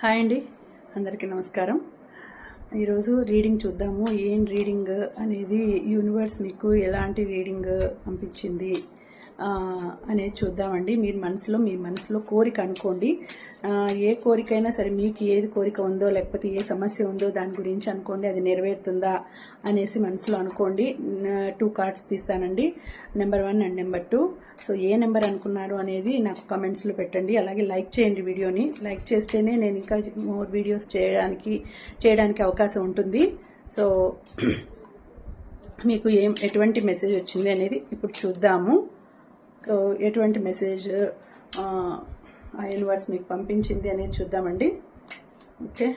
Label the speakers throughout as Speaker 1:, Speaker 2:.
Speaker 1: Hi అండి. అందరికీ నమస్కారం. ఈరోజు రీడింగ్ చూద్దాము. ఏం రీడింగ్ అనేది యూనివర్స్ మీకు ఎలాంటి రీడింగ్ పంపించింది? అనేది చూద్దామండి. మీరు మనసులో మీ మనసులో కోరిక అనుకోండి. ఏ కోరికైనా సరే మీకు ఏది కోరిక ఉందో లేకపోతే ఏ సమస్య ఉందో దాని గురించి అనుకోండి. అది నెరవేరుతుందా అనేసి మనసులో అనుకోండి. Two cards తీస్తానండి. Number one and number two. So A number అనుకున్నారు అనేది నాకు కమెంట్స్లో పెట్టండి. అలాగే లైక్ చేయండి వీడియోని. లైక్ చేస్తేనే నేను ఇంకా మోర్ వీడియోస్ చేయడానికి చేయడానికి అవకాశం ఉంటుంది. సో మీకు ఏం ఎటువంటి మెసేజ్ వచ్చింది అనేది ఇప్పుడు చూద్దాము. సో ఎటువంటి మెసేజ్ ఆ, యూనివర్స్ మీకు పంపించింది అనేది చూద్దామండి. Okay?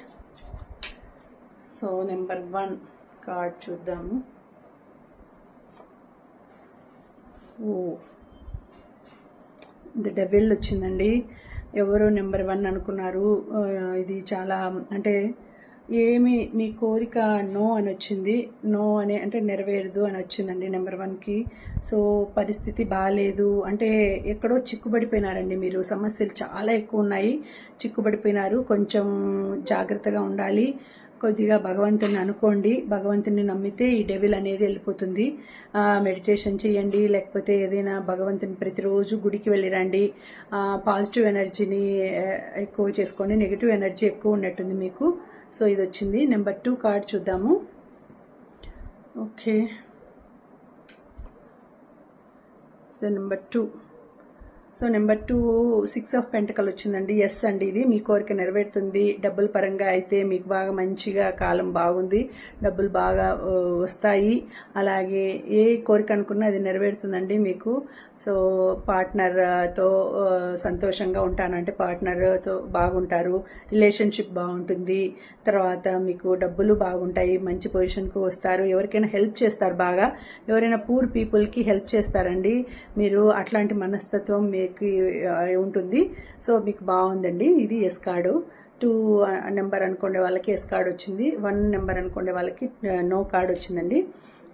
Speaker 1: So number one card చూద్దాము. ఓ ది డెవిల్ వచ్చిందండి. ఎవరు నెంబర్ వన్ అనుకున్నారు. ఇది చాలా అంటే ఏమి మీ కోరిక నో అని వచ్చింది నో అని అంటే నెరవేరదు అని వచ్చిందండి నెంబర్ వన్కి సో పరిస్థితి బాగాలేదు అంటే ఎక్కడో చిక్కుబడిపోయినారండి మీరు. సమస్యలు చాలా ఎక్కువ ఉన్నాయి. చిక్కుబడిపోయినారు. కొంచెం జాగ్రత్తగా ఉండాలి. కొద్దిగా భగవంతుని అనుకోండి. భగవంతుని నమ్మితే ఈ డెవిల్ అనేది వెళ్ళిపోతుంది. మెడిటేషన్ చేయండి లేకపోతే ఏదైనా భగవంతుని ప్రతిరోజు గుడికి వెళ్ళిరండి పాజిటివ్ ఎనర్జీని ఎక్కువ చేసుకోండి. నెగిటివ్ ఎనర్జీ ఎక్కువ ఉన్నట్టుంది మీకు. సో ఇది వచ్చింది నెంబర్ టూ కార్డ్ చూద్దాము. Okay so number two so number two six of pentacle వచ్చిందండి. ఎస్ అండి ఇది. మీ కోరిక నెరవేరుతుంది. డబ్బుల పరంగా అయితే మీకు బాగా మంచిగా కాలం బాగుంది. డబ్బులు బాగా వస్తాయి. అలాగే ఏ కోరిక అనుకున్నా అది నెరవేరుతుందండి మీకు. సో పార్ట్నర్తో సంతోషంగా ఉంటానంటే పార్ట్నర్తో బాగుంటారు. రిలేషన్షిప్ బాగుంటుంది. తర్వాత మీకు డబ్బులు బాగుంటాయి. మంచి పొజిషన్కు వస్తారు. ఎవరికైనా హెల్ప్ చేస్తారు బాగా. ఎవరైనా పూర్ పీపుల్కి హెల్ప్ చేస్తారండి. మీరు అట్లాంటి మనస్తత్వం మీకు ఉంటుంది. సో మీకు బాగుందండి. ఇది ఎస్ కార్డు టూ నెంబర్ అనుకునే వాళ్ళకి ఎస్ కార్డ్ వచ్చింది. వన్ నెంబర్ అనుకునే వాళ్ళకి నో కార్డ్ వచ్చిందండి.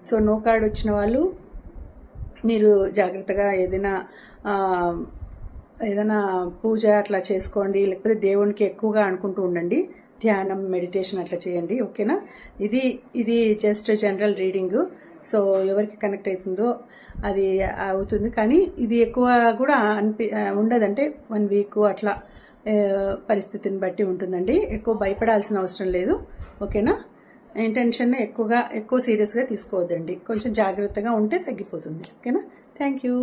Speaker 1: సో నో కార్డ్ వచ్చిన వాళ్ళు మీరు జాగ్రత్తగా ఏదైనా ఏదైనా పూజ అట్లా చేసుకోండి. లేకపోతే దేవునికి ఎక్కువగా అనుకుంటూ ఉండండి. ధ్యానం మెడిటేషన్ అట్లా చేయండి ఓకేనా? ఇది ఇది జస్ట్ జనరల్ రీడింగ్ సో ఎవరికి కనెక్ట్ అవుతుందో అది అవుతుంది. కానీ ఇది ఎక్కువ కూడా అనిపి ఉండదంటే వన్ వీక్ అట్లా పరిస్థితిని బట్టి ఉంటుందండి. ఎక్కువ భయపడాల్సిన అవసరం లేదు ఓకేనా? ఇంటెన్షన్ ఎక్కువగా ఎక్కువ సీరియస్గా తీసుకోవద్దండి. కొంచెం జాగ్రత్తగా ఉంటే తగ్గిపోతుంది ఓకేనా? Thank you